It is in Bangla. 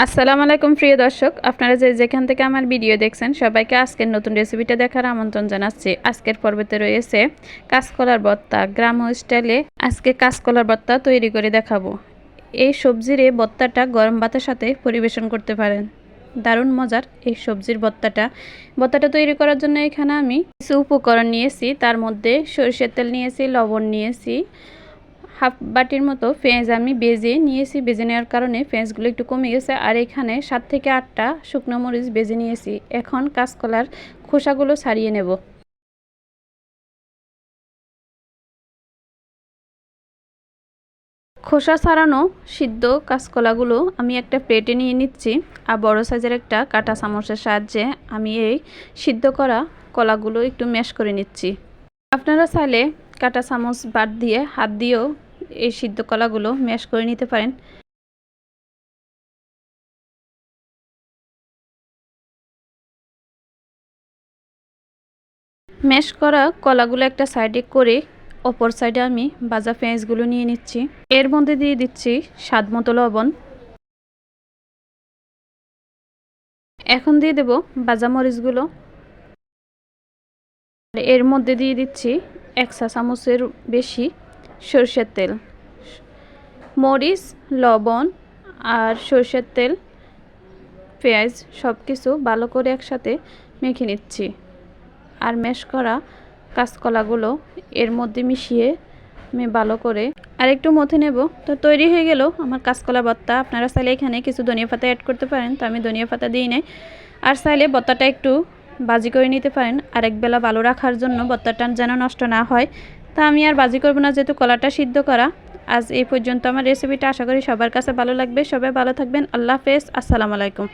আসসালামু আলাইকুম, প্রিয় দর্শক। আপনারা যে যেখান থেকে আমার ভিডিও দেখছেন, সবাইকে আজকের নতুন রেসিপিটা দেখার আমন্ত্রণ জানাচ্ছি। আজকের পর্বতে রয়েছে কাঁচকলার ভর্তা গ্রাম স্টাইলে আজকে কাঁচকলার ভর্তা তৈরি করে দেখাবো। এই সবজির এই ভর্তাটা গরম ভাতের সাথে পরিবেশন করতে পারেন। দারুণ মজার এই সবজির ভর্তাটা ভর্তাটা তৈরি করার জন্য এখানে আমি কিছু উপকরণ নিয়েছি। তার মধ্যে সরিষার তেল নিয়েছি, লবণ নিয়েছি হাফ বাটির মতো পেঁয়াজ আমি বেজে নিয়েছি, বেজে নেওয়ার কারণে পেঁয়াজগুলো একটু কমে গেছে। আর এখানে সাত থেকে আটটা শুকনো মরিচ বেজে নিয়েছি। এখন কাঁচকলার খোসাগুলো ছাড়িয়ে নেব। খোসা ছাড়ানো সিদ্ধ কাঁচকলাগুলো আমি একটা প্লেটে নিয়ে নিচ্ছি আর বড় সাইজের একটা কাটা চামচের সাহায্যে আমি এই সিদ্ধ করা কলাগুলো একটু ম্যাশ করে নিচ্ছি। আপনারা চাইলে কাটা চামচ বাদ দিয়ে হাত দিয়েও এই সিদ্ধ কলাগুলো ম্যাশ করে নিতে পারেন। ম্যাশ করা কলাগুলো একটা সাইডে করে অপর সাইডে আমি ভাজা পেঁয়াজগুলো নিয়ে নিচ্ছি। এর মধ্যে দিয়ে দিচ্ছি স্বাদ মতো লবণ। এখন দিয়ে দেব ভাজা মরিচগুলো। এর মধ্যে দিয়ে দিচ্ছি এক চা চামচের বেশি সরষের তেল। মরিচ, লবণ আর সরষের তেল, পেঁয়াজ সব কিছু ভালো করে একসাথে মেখে নিচ্ছি। আর ম্যাশ করা কাঁচকলাগুলো এর মধ্যে মিশিয়ে আমি ভালো করে আর একটু মথে নেব। তো তৈরি হয়ে গেল আমার কাঁচকলা ভর্তা। আপনারা চাইলে এখানে কিছু ধনিয়া পাতা অ্যাড করতে পারেন, তো আমি ধনিয়া পাতা দিই নাই। আর চাইলে ভর্তাটা একটু বাজি করে নিতে পারেন। আরেক বেলা ভালো রাখার জন্য ভর্তাটা যেন নষ্ট না হয়। তা আমি আর বাজি করব না, যেহেতু কলাটা সিদ্ধ করা। আজ এই পর্যন্ত আমার রেসিপিটা আশা করি সবার কাছে ভালো লাগবে। সবাই ভালো থাকবেন। আল্লাহ হাফেজ। আসসালামু আলাইকুম।